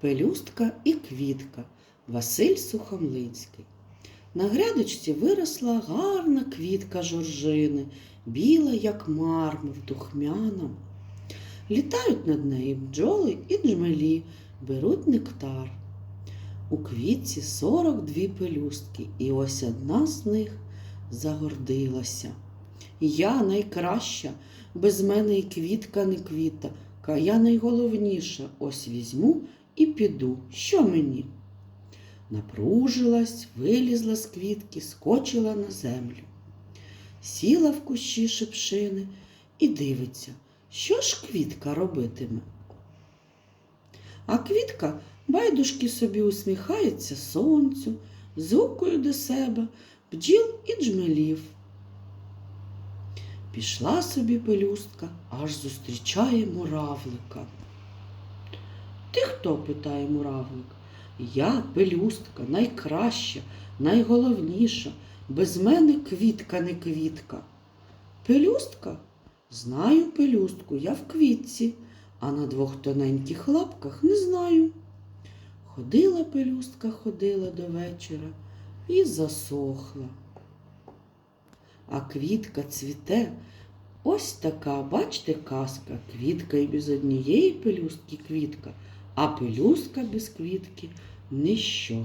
Пелюстка і квітка Василь Сухомлинський. На грядочці виросла гарна квітка жоржини, біла, як мармур, духмяна. Літають над нею бджоли і джмелі, беруть нектар. У квітці 42 пелюстки, і ось одна з них загордилася. Я найкраща, без мене і квітка не квіта, ка я найголовніша, ось візьму і піду. Що мені? Напружилась, вилізла з квітки, скочила на землю. Сіла в кущі шипшини і дивиться, що ж квітка робитиме. А квітка байдужки собі усміхається сонцю, зукою до себе, бджіл і джмелів. Пішла собі пелюстка, аж зустрічає муравлика. Хто? питає муравлик. Я пелюстка, найкраща, найголовніша. Без мене квітка не квітка. Пелюстка? Знаю пелюстку, я в квітці, а на двох тоненьких лапках не знаю. Ходила пелюстка, ходила до вечора і засохла. А квітка цвіте. Ось така, бачите, казка. Квітка і без однієї пелюстки квітка, а пелюстка без квітки ніщо.